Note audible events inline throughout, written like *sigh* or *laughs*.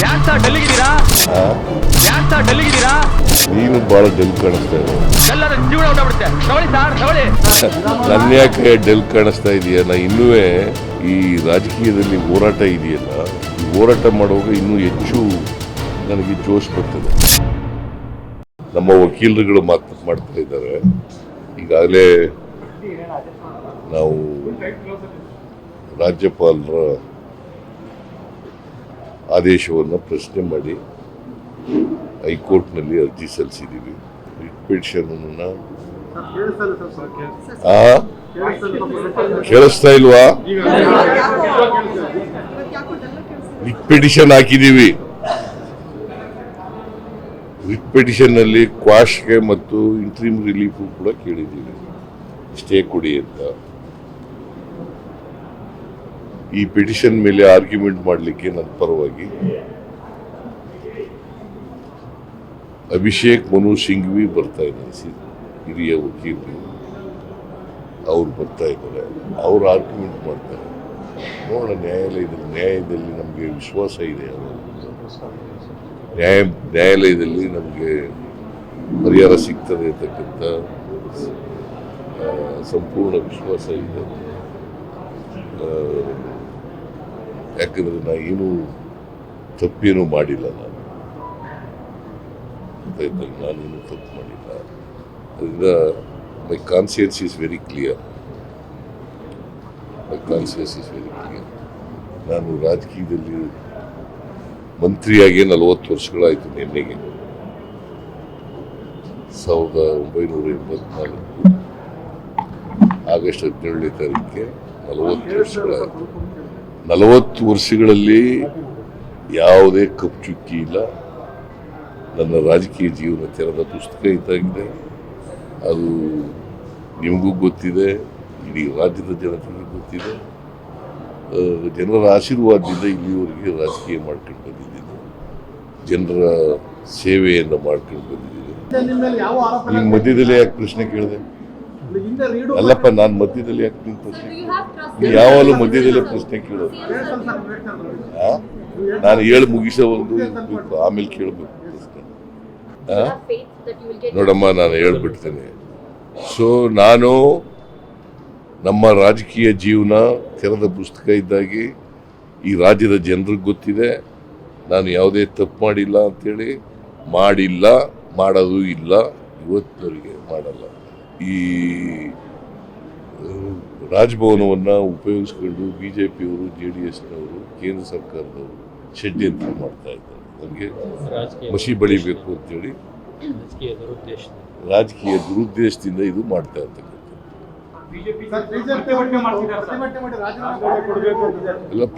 ಯಾಕೆ ಸರ್ ಡೆಲ್ಲಿಗಿದ್ದೀರಾ? ಆ? ಯಾಕೆ ಸರ್ ಡೆಲ್ಲಿಗಿದ್ದೀರಾ? ನೀನು ಬಹಳ ಡೆಲ್ ಕಾಣಿಸ್ತಾ ಇದೆ ಎಲ್ಲರ ಜೀವನ ಹೊಟ್ಟಬಿಡುತ್ತೆ ತಗೊಳ್ಳಿ ಸರ್ ತಗೊಳ್ಳಿ *laughs* ನನ್ನ ಯಾಕೆ ಡೆಲ್ ಕಾಣಿಸ್ತಾ ಇದೆಯಾ? ನಾ ಇನ್ನೂ ಈ ರಾಜಕೀಯದಲ್ಲಿ ಹೋರಾಟ ಇದೆಯಲ್ಲ ಈ ಹೋರಾಟ ಮಾಡುವಾಗ ಇನ್ನೂ ಹೆಚ್ಚು ನನಗೆ ಜೋಶ್ ಬರ್ತದೆ. ನಮ್ಮ ವಕೀಲರುಗಳು ಮಾತು ಮಾಡ್ತಾ ಇದ್ದಾರೆ. ಈಗಾಗಲೇ ನಾವು ರಾಜ್ಯಪಾಲರ ಆದೇಶವನ್ನು ಪ್ರಶ್ನೆ ಮಾಡಿ ಹೈಕೋರ್ಟ್ನಲ್ಲಿ ಅರ್ಜಿ ಸಲ್ಲಿಸಿದ್ದೀವಿ. ರಿಟ್ ಕೇಳಿಸ್ತಾ ಇಲ್ವಾ? ರಿಟ್ ಪಿಟಿಷನ್ ಹಾಕಿದೀವಿ ರಿಟ್ ಪಿಟಿಷನ್ನಲ್ಲಿ ಕ್ವಾಶ್ಗೆ ಮತ್ತು ಇಂಟ್ರೀಮ್ ರಿಲೀಫ್ ಕೂಡ ಕೇಳಿದ್ದೀವಿ. ಸ್ಟೇ ಕೊಡಿ ಅಂತ. ಈ ಪಿಟಿಷನ್ ಮೇಲೆ ಆರ್ಗ್ಯುಮೆಂಟ್ ಮಾಡಲಿಕ್ಕೆ ನನ್ನ ಪರವಾಗಿ ಅಭಿಷೇಕ್ ಮನು ಸಿಂಘ್ವಿ ಬರ್ತಾ ಇದ್ದಾರೆ ಹಿರಿಯ ವಕೀಲರು. ಅವ್ರು ಬರ್ತಾ ಇದ್ದಾರೆ. ಅವ್ರು ಆರ್ಗ್ಯುಮೆಂಟ್ ಮಾಡ್ತಾರೆ. ನೋಡೋಣ, ನ್ಯಾಯಾಲಯದಲ್ಲಿ, ನ್ಯಾಯದಲ್ಲಿ ನಮಗೆ ವಿಶ್ವಾಸ ಇದೆ ನ್ಯಾಯ, ನ್ಯಾಯಾಲಯದಲ್ಲಿ ನಮಗೆ ಪರಿಹಾರ ಸಿಗ್ತದೆ ಅಂತಕ್ಕಂಥ ಸಂಪೂರ್ಣ ವಿಶ್ವಾಸ ಇದೆ. ಯಾಕಂದ್ರೆ ನಾ ಏನು ತಪ್ಪೇನು ಮಾಡಿಲ್ಲ ನಾನು. ಗೊತ್ತಾಯ್ತಲ್ಲ ನಾನೇನು ತಪ್ಪು ಮಾಡಿಲ್ಲ. ಅದರಿಂದ my conscience is very clear my conscience is very clear ನಾನು ರಾಜಕೀಯದಲ್ಲಿ ಮಂತ್ರಿಯಾಗಿ ನಲವತ್ತು ವರ್ಷಗಳಾಯಿತು ನಿನ್ನೆಗೆ. ಸಾವಿರದ ಒಂಬೈನೂರ ಎಂಬತ್ನಾಲ್ಕು ಆಗಸ್ಟ್ ಹದಿನೇಳನೇ ತಾರೀಕಿಗೆ ನಲವತ್ತು ವರ್ಷಗಳಾಯಿತು. ನಲವತ್ತು ವರ್ಷಗಳಲ್ಲಿ ಯಾವುದೇ ಕಪ್ಪು ಚುಕ್ಕಿ ಇಲ್ಲ. ನನ್ನ ರಾಜಕೀಯ ಜೀವನ ತೆರೆದ ಪುಸ್ತಕ ಇದ್ದಾಗಿದೆ ಅದು ನಿಮಗೂ ಗೊತ್ತಿದೆ ಇಡೀ ರಾಜ್ಯದ ಜನತೆಗೆ ಗೊತ್ತಿದೆ. ಜನರ ಆಶೀರ್ವಾದದಿಂದ ಇಲ್ಲಿವರೆಗೆ ರಾಜಕೀಯ ಮಾಡ್ಕೊಂಡು ಬಂದಿದ್ದೀನಿ. ಜನರ ಸೇವೆಯನ್ನು ಮಾಡ್ಕೊಂಡು ಬಂದಿದ್ದೀನಿ. ಈಗ ಮಧ್ಯದಲ್ಲಿ ಯಾಕೆ ಪ್ರಶ್ನೆ ಕೇಳಿದೆ? ಅಲ್ಲಪ್ಪ ನಾನು ಮಧ್ಯದಲ್ಲಿ ಯಾಕೆ ನಿಂತ ಯಾವಾಗಲೂ ಮಧ್ಯದಲ್ಲೇ ಪ್ರಶ್ನೆ ಕೇಳೋದು? ನಾನು ಹೇಳಿ ಮುಗಿಸೋ ಒಂದು ಆಮೇಲೆ ಕೇಳಬೇಕು ಪ್ರಶ್ನೆ. ನೋಡಮ್ಮ ನಾನು ಹೇಳ್ಬಿಡ್ತೇನೆ. ಸೊ ನಾನು ನಮ್ಮ ರಾಜಕೀಯ ಜೀವನ ತೆರೆದ ಪುಸ್ತಕ ಇದ್ದಾಗಿ ಈ ರಾಜ್ಯದ ಜನರಿಗೆ ಗೊತ್ತಿದೆ. ನಾನು ಯಾವುದೇ ತಪ್ಪು ಮಾಡಿಲ್ಲ ಅಂತೇಳಿ ಮಾಡಿಲ್ಲ ಮಾಡೋದು ಇಲ್ಲ. ಇವತ್ತಿನವರಿಗೆ ಮಾಡಲ್ಲ. ಈ ರಾಜಭವನವನ್ನು ಉಪಯೋಗಿಸ್ಕೊಂಡು ಬಿ ಜೆ ಪಿಯವರು ಜೆ ಡಿ ಎಸ್ನವರು ಕೇಂದ್ರ ಸರ್ಕಾರದವರು ಷಡ್ಯಂತ್ರ ಮಾಡ್ತಾ ಇದ್ದಾರೆ. ನನಗೆ ರಾಜಕೀಯ ಮಸಿ ಬಳಿಬೇಕು ಅಂತೇಳಿ ರಾಜಕೀಯ ದುರುದ್ದೇಶ ರಾಜಕೀಯ ದುರುದ್ದೇಶದಿಂದ ಇದು ಮಾಡ್ತಾ ಇರ್ತಕ್ಕಂಥ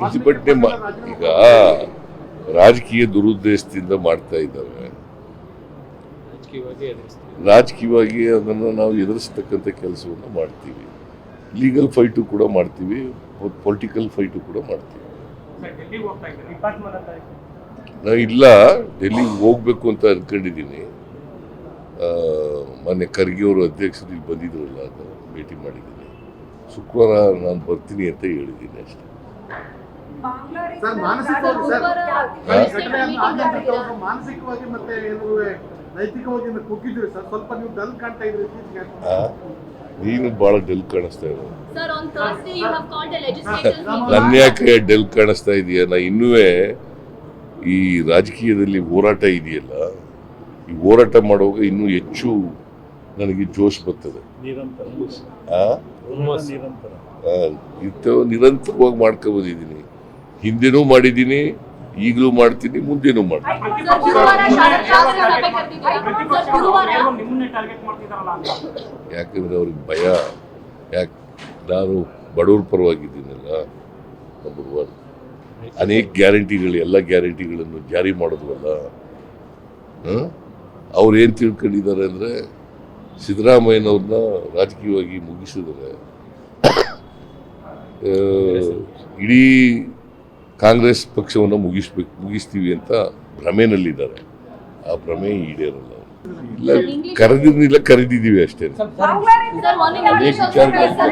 ಪ್ರತಿಭಟನೆ. ಎಲ್ಲ ಈಗ ರಾಜಕೀಯ ದುರುದ್ದೇಶದಿಂದ ಮಾಡ್ತಾ ಇದ್ದಾರೆ. ರಾಜಕೀಯವಾಗಿ ಅದನ್ನು ನಾವು ಎದುರಿಸ್ತಕ್ಕಂಥ ಕೆಲಸವನ್ನು ಮಾಡ್ತೀವಿ. ಲೀಗಲ್ ಫೈಟು ಕೂಡ ಮಾಡ್ತೀವಿ ಪೊಲಿಟಿಕಲ್ ಫೈಟು ಕೂಡ ಮಾಡ್ತೀವಿ. ನಾ ಇಲ್ಲ ಡೆಲ್ಲಿಗೆ ಹೋಗ್ಬೇಕು ಅಂತ ಅಂದ್ಕೊಂಡಿದ್ದೀನಿ ಮೊನ್ನೆ ಖರ್ಗೆ ಅವರು ಅಧ್ಯಕ್ಷರು ಇಲ್ಲಿ ಬಂದಿದ್ರಲ್ಲ ಅದು ಭೇಟಿ ಮಾಡಿದ್ದೀನಿ. ಶುಕ್ರವಾರ ನಾನು ಬರ್ತೀನಿ ಅಂತ ಹೇಳಿದ್ದೀನಿ ಅಷ್ಟೇ. ಸರ್, ಮಾನಸಿಕವಾಗಿ ನೈತಿಕವಾಗಿ ಕುಗ್ಗಿದ್ರಿ ಸರ್. ಸ್ವಲ್ಪ ನೀವು ಡಲ್ ಕಾಣ್ತಾ ಇದ್ರಿ? ನೀನು ಬಹಳ ಡೆಲ್ ಕಾಣಿಸ್ತಾ ಇರೋದು Sir, on Thursday you have called a legislative meeting. ನನ್ನ ಯಾಕೆ ಡೆಲ್ ಕಾಣಿಸ್ತಾ ಇದೆಯಾ? ನಾ ಇನ್ನೂ ಈ ರಾಜಕೀಯದಲ್ಲಿ ಹೋರಾಟ ಇದೆಯಲ್ಲ ಈ ಹೋರಾಟ ಮಾಡುವಾಗ ಇನ್ನೂ ಹೆಚ್ಚು ನನಗೆ ಜೋಶ್ ಬರ್ತದೆ. ಆ? ಆ, ಇತ್ತು ನಿರಂತರವಾಗಿ ಮಾಡ್ಕೊಬೋದಿದ್ದೀನಿ ಹಿಂದೆನೂ ಮಾಡಿದ್ದೀನಿ ಈಗಲೂ ಮಾಡ್ತೀನಿ ಮುಂದೆನೂ ಮಾಡ್ತೀನಿ. ಯಾಕಂದ್ರೆ ಅವ್ರಿಗೆ ಭಯ. ಯಾಕೆ ನಾನು ಬಡವ್ರ ಪರವಾಗಿದ್ದೀನಲ್ಲ ನಂಬರ್ ಒನ್ ಅನೇಕ ಗ್ಯಾರಂಟಿಗಳು ಎಲ್ಲ ಗ್ಯಾರಂಟಿಗಳನ್ನು ಜಾರಿ ಮಾಡಿದ್ವಲ್ಲ ಅವ್ರು ಏನು ತಿಳ್ಕೊಂಡಿದ್ದಾರೆ ಅಂದರೆ ಸಿದ್ದರಾಮಯ್ಯನವ್ರನ್ನ ರಾಜಕೀಯವಾಗಿ ಮುಗಿಸಿದರೆ *coughs* ಇಡೀ ಕಾಂಗ್ರೆಸ್ ಪಕ್ಷವನ್ನು ಮುಗಿಸ್ಬೇಕು ಮುಗಿಸ್ತೀವಿ ಅಂತ ಭ್ರಮೆನಲ್ಲಿದ್ದಾರೆ. ಆ ಭ್ರಮೆ ಈಡೇರಲ್ಲ. ಇಲ್ಲ ಕರೆದಿರ್ಲಿಲ್ಲ ಕರೆದಿದ್ದೀವಿ ಅಷ್ಟೇ. ಅನೇಕ ವಿಚಾರಗಳು.